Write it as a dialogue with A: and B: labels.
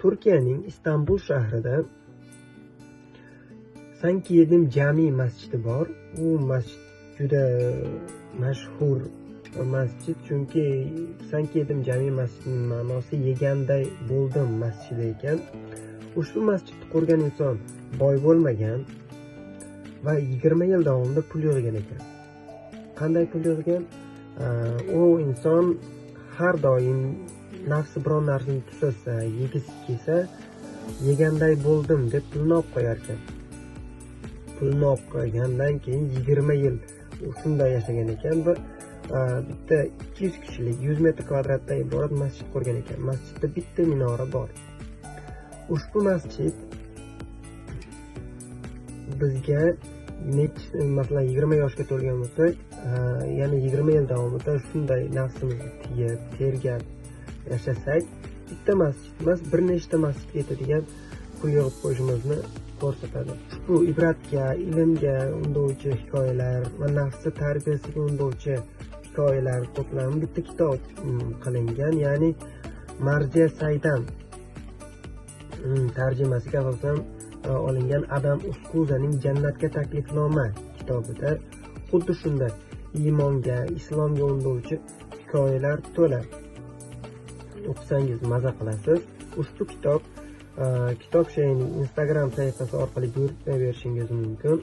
A: turkiyaning istanbul shahrida sankiyedim jami masjidi bor. U masjid juda mashhur masjid. Chunki sankiyedim jami masjidining ma'nosi yeganday bo'ldim masjidi ekan. Ushbu masjidni qurgan inson boy bo'lmagan va yigirma yil davomida pul yig'gan ekan. Qanday pul yig'gan? U inson har doim nafsi biron narsani tusasa yegisi kelsa yeganday bo'ldim deb pulni olib qo'yar ekan pulni olib qo'ygandan keyin yigirma yil shunday yashagan ekan bir bitta ikki yuz kishilik yuz metr kvadratdan iborat masjid qurgan ekan. Masjidda bitta minora bor. Ushbu masjid bizga masalan yigirma yoshga to'lgan bo'lsak ya'ni yigirma yil davomida shunday nafsimizni tiyib tergab yashasak bitta masjid emas bir nechta masjidga yetadigan pul yig'ib qo'yishimizni ko'rsatadi. Ushbu ibratga ilmga undovchi hikoyalar va nafsi tarbiyasiga undovchi hikoyalar to'plami bitta kitob mm, qilingan ya'ni marja saydan mm, tarjimasiga asosan e, olingan adam uskuzaning jannatga taklifnoma kitobida xuddi shunday iymonga islomga undovchi hikoyalar to'la. O'qisangiz maza qilasiz. Ushbu kitob e, kitob shayining instagram sahifasi orqali buyurtma berishingiz mumkin.